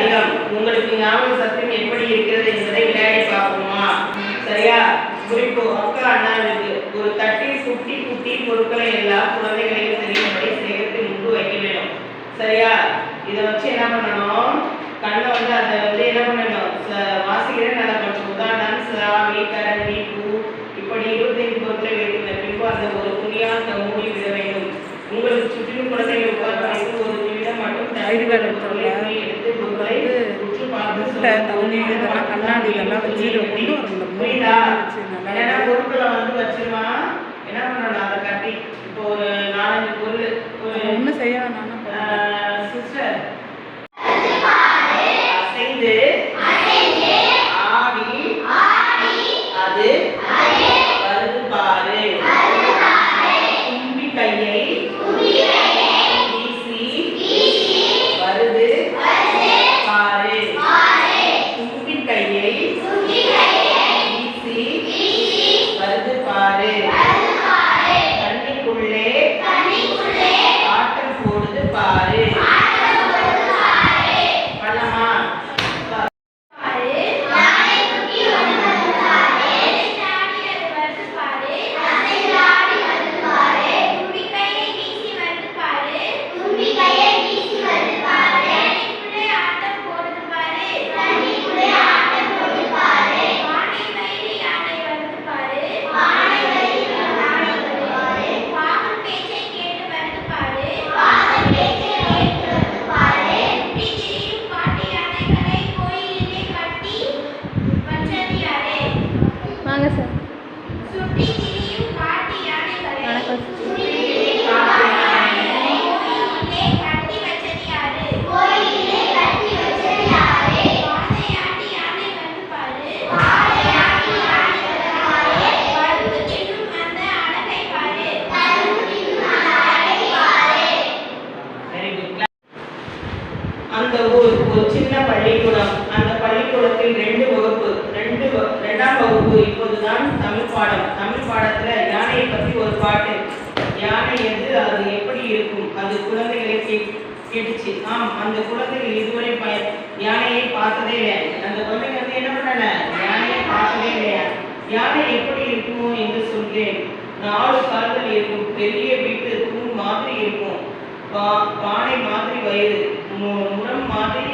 அதிகம் உங்களுக்கு ஞாபக சக்தி எப்படி இருக்கிறது என்பதை விளையாடி பார்ப்போமா? சரியா? குறிப்பு அக்கா அண்ணாவிற்கு ஒரு தட்டில் குட்டி குட்டி பொருட்களை எல்லாம் குழந்தைகளுக்கு தெரியும்படி சேகரித்து முன்பு வைக்க வேண்டும். சரியா? இதை வச்சு என்ன பண்ணணும்? கண்ணை வந்து அதை வந்து என்ன பண்ணணும்? வாசிக்கிற நல்ல கொஞ்சம் உதாரணம் சாவி கரண்டி பூ இப்படி இருபத்தைந்து பொருட்களை வைக்கின்ற பின்பு அந்த ஒரு துணியால் மூடி விட வேண்டும். உங்களுக்கு சுற்றிலும் குழந்தைகள் உட்கார வைத்து ஒரு நிமிடம் மட்டும் எடுத்தோம்ல, பொருட்களை எடுத்து முட்டை. தண்ணி இதெல்லாம் கண்ணாடி இதெல்லாம் வச்சு கொண்டு வரணும். வச்சு நல்லா இப்போதுதான் தமிழ் பாடம் தமிழ் பாடத்துல யானையை பத்தி ஒரு பாட்டு. யானை எது அது எப்படி இருக்கும்? அது குழந்தைகளை கேட்டுச்சு. ஆம் அந்த குழந்தைகள் இதுவரை பய யானையை பார்த்ததே இல்லை அந்த குழந்தைங்க வந்து என்ன பண்ணல? யானையை பார்த்ததே இல்லையா? யானை எப்படி இருக்குமோ என்று சொல்கிறேன். நாலு கால்கள் இருக்கும். பெரிய வீட்டு தூண் மாதிரி இருக்கும். பா- பானை மாதிரி வயிறு. முரம் மாதிரி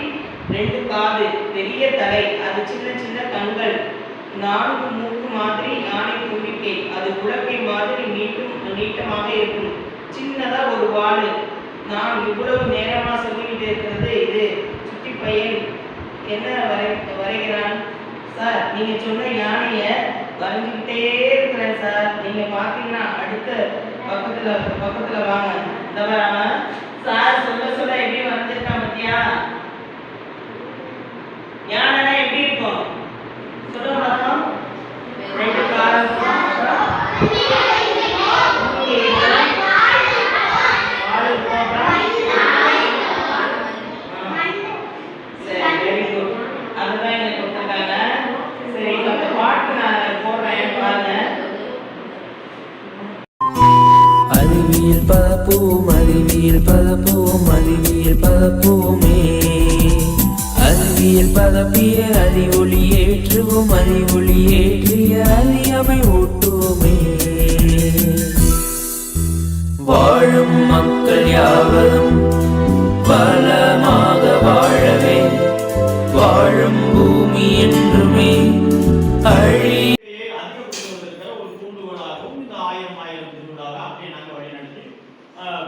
ரெண்டு காது. பெரிய தலை. அது சின்ன சின்ன நான்கு மூக்கு மாதிரி யானை தும்பிக்கை அது உலக்கை மாதிரி நீட்டும் நீட்டமாக இருக்கும். சின்னதா ஒரு வாடு நான் இவ்வளவு நேரமா சொல்லிக்கிட்டு இருக்கிறது இது. சுட்டி பையன் என்ன வரை வரைகிறான்? சார் நீங்க சொன்ன யானைய வரைஞ்சுக்கிட்டே இருக்கிறேன் சார். நீங்க பாத்தீங்கன்னா அடுத்த பக்கத்துல பக்கத்துல வாங்க. இந்த சார் சொல்ல சொல்ல எப்படி வரைஞ்சிருக்கான் பத்தியா? பதப்பூம் அறிவியல் பதப்பூம் அறிவியல் பதப்பூமே. அறிவியல் பதப்பிய அறிவொளி ஏற்றுவோம் அறிவொளி ஏற்றிய அறியாமை ஓட்டுவோமே வாழும் மக்கள் யாவரும் பல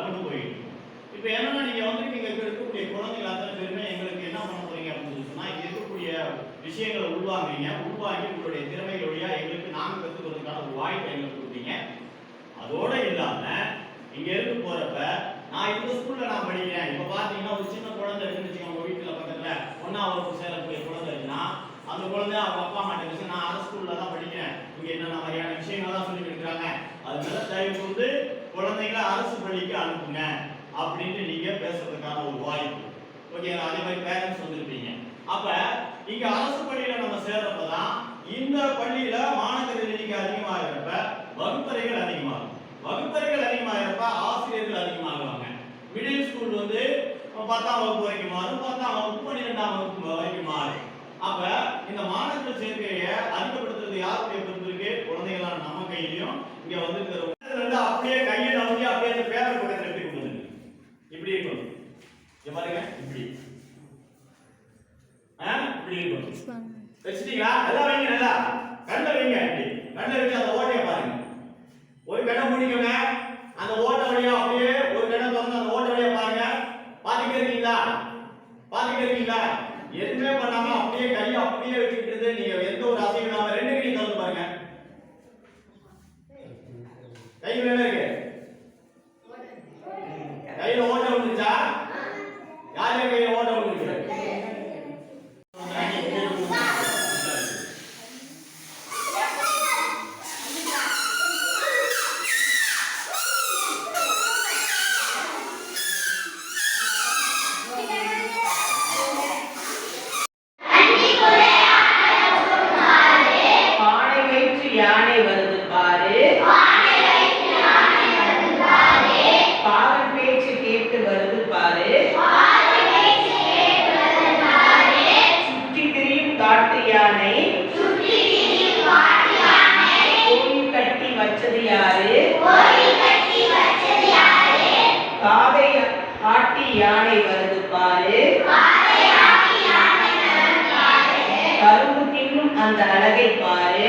கொண்டு போயிருக்கோம் இப்போ என்னன்னா நீங்க வந்து நீங்க இப்போ இருக்கக்கூடிய குழந்தைகள் அத்தனை பேருமே எங்களுக்கு என்ன பண்ண போறீங்க அப்படின்னு சொன்னா இங்கே இருக்கக்கூடிய விஷயங்களை உள்வாங்குறீங்க. உள்வாங்கி உங்களுடைய திறமைகள் வழியா எங்களுக்கு நாங்கள் கற்றுக்கிறதுக்கான ஒரு வாய்ப்பை எங்களுக்கு கொடுத்தீங்க. அதோட இல்லாம இங்க இருந்து போறப்ப நான் இந்த ஸ்கூல்ல நான் படிக்கிறேன். இப்ப பாத்தீங்கன்னா ஒரு சின்ன குழந்தை இருந்துச்சு வச்சுக்கோங்க உங்க வீட்டுல பக்கத்துல. வகுப்பு சேரக்கூடிய குழந்தை இருக்குன்னா அந்த குழந்தை அவங்க அப்பா அம்மா கிட்ட நான் அரசு ஸ்கூல்ல தான் படிக்கிறேன். இங்க என்னென்ன மாதிரியான விஷயங்கள் தான் சொல்லி கொடுக்குறாங்க அதனால தயவு வந்து குழந்தைகளை அரசு பள்ளிக்கு அனுப்புங்க அப்படின்ட்டு நீங்க பேசுறதுக்கான ஒரு வாய்ப்பு. ஓகேங்களா அதே மாதிரி பேரண்ட்ஸ் வந்திருப்பீங்க. அப்ப இங்க அரசு பள்ளியில நம்ம சேர்றப்பதான் இந்த பள்ளியில மாணவர்கள் எண்ணிக்கை அதிகமாகிறப்ப வகுப்பறைகள் அதிகமாகும். வகுப்பறைகள் அதிகமாகிறப்ப ஆசிரியர்கள் அதிகமாகுவாங்க. மிடில் ஸ்கூல் வந்து பத்தாம் வகுப்பு வரைக்கும் மாறும் பத்தாம் வகுப்பு பன்னிரெண்டாம் வகுப்பு வரைக்கும் மாறும். அப்ப இந்த மாணவர்கள் சேர்க்கையை அதிகப்படுத்துறது யாருடைய பொறுத்திருக்கு குழந்தைகளான நம்ம கையிலையும் இங்க வந்திருக்கிற வந்து அப்படியே கையை நம்பி அப்படியே அந்த பேப்பர் பக்கத்தில் எப்படி கொண்டு இப்படி இருக்கணும் இங்க பாருங்க இப்படி. இப்படி இருக்கணும் வச்சிட்டீங்களா? நல்லா வைங்க நல்லா. கண்ணில் வைங்க இப்படி. கண்ணில் வச்சு அந்த ஓட்டையை பாருங்க. ஒரு கண்ணை முடிக்கணும் Hey Mehmet அந்த அழகை பாரு.